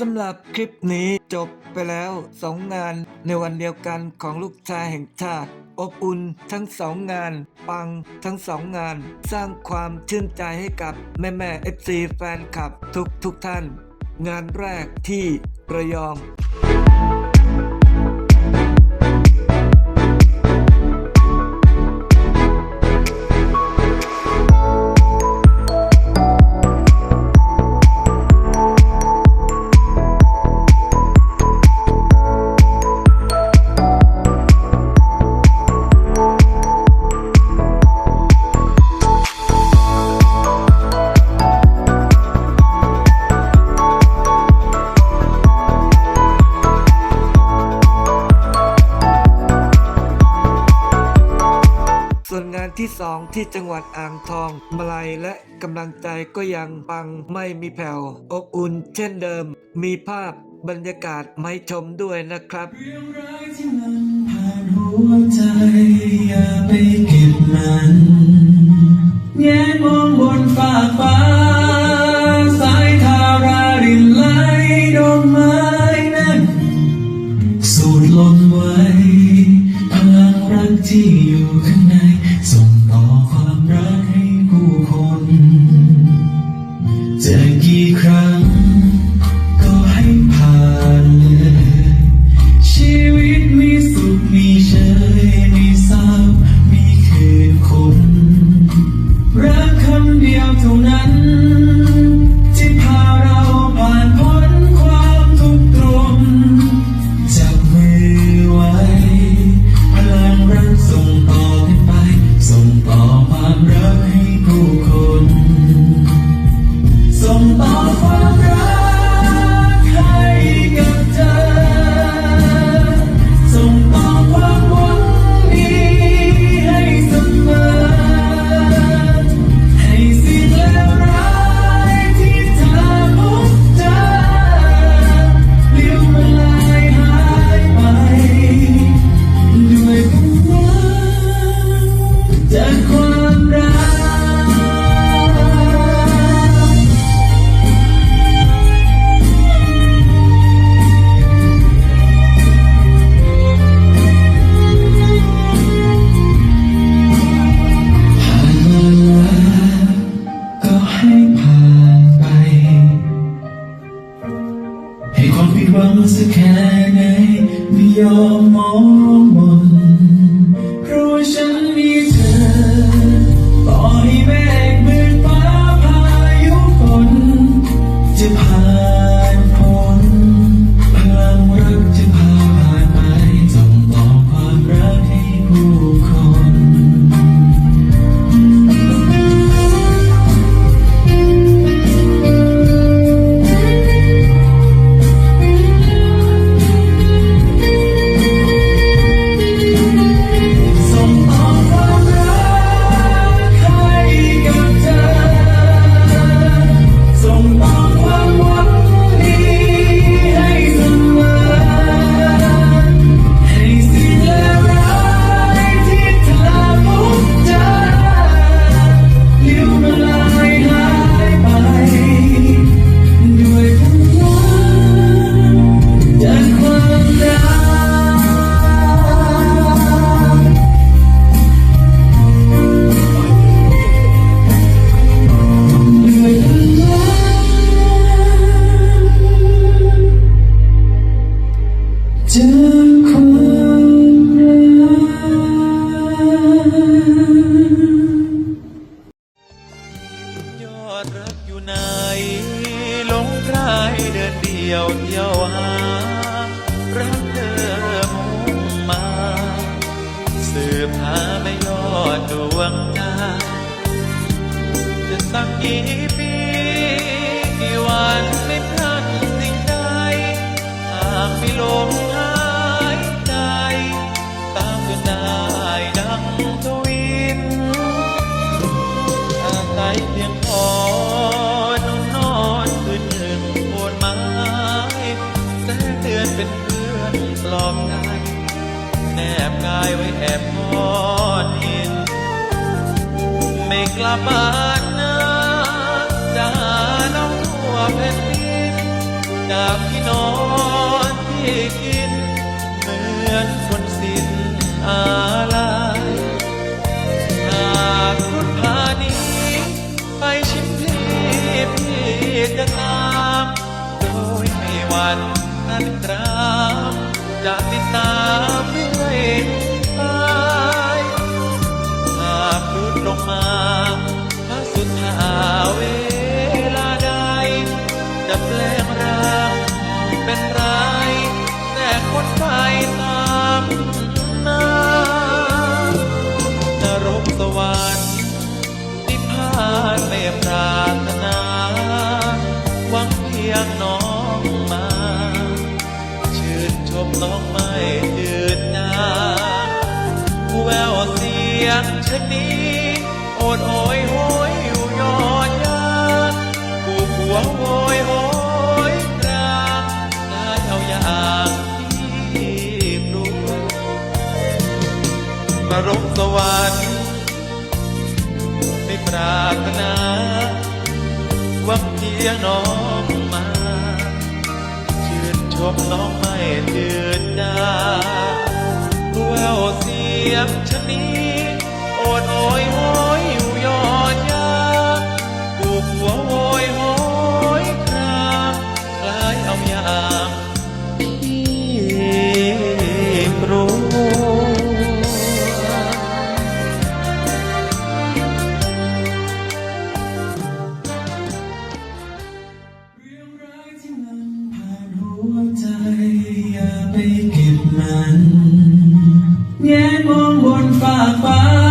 สำหรับคลิปนี้จบไปแล้วสองงานในวันเดียวกันของลูกชายแห่งชาติ อบอุ่นทั้งสองงาน ปังทั้งสองงาน สร้างความชื่นใจให้กับแม่แม่เอฟซีแฟนคลับทุกทุกท่าน งานแรกที่ระยอง 2 ที่จังหวัดอ่างทอง มาลัยและกำลังใจก็ยังปังไม่มีแผ่ว อบอุ่นเช่นเดิม มีภาพบรรยากาศไม่ชมด้วยนะครับเรื่องร้ายที่มันผ่านหัวใจอย่าไปเก็บมันแงมองบนฟ้าฟ้า จะกี่ครั้ง ส่ง ผิดหวังสักแค่ไหนไม่ยอมมองมน บหาไม่ยอดดวงใจจะสักกี่ปีกี่วันไม่พลัดสิ่งใดหากไม่ลมหายใจ ตามจนได้ดังทวินอาศัยเพียงพอนอนนอนคืนหนึ่งบนไม้แสงเดือนเป็นเพื่อนปลอบใจแนบกายไว้แอบพอน กลับบ้านนะจะหาน้องทั่วแผ่นดินจากพี่น้อง เวลาใดจะแปลงร่าเป็นร้ายแต่คนไปตามน้ำนรกสวรรค์นิพานไม่ปรา มสวรรค์ไม่ปรารถนาว่าเพียงน้องมาชื่นชมน้องไม่เดือดนาแววเสียงชนีโอดโอยโอ ไปเก็บมันแงมองบนฟ้าฟ้า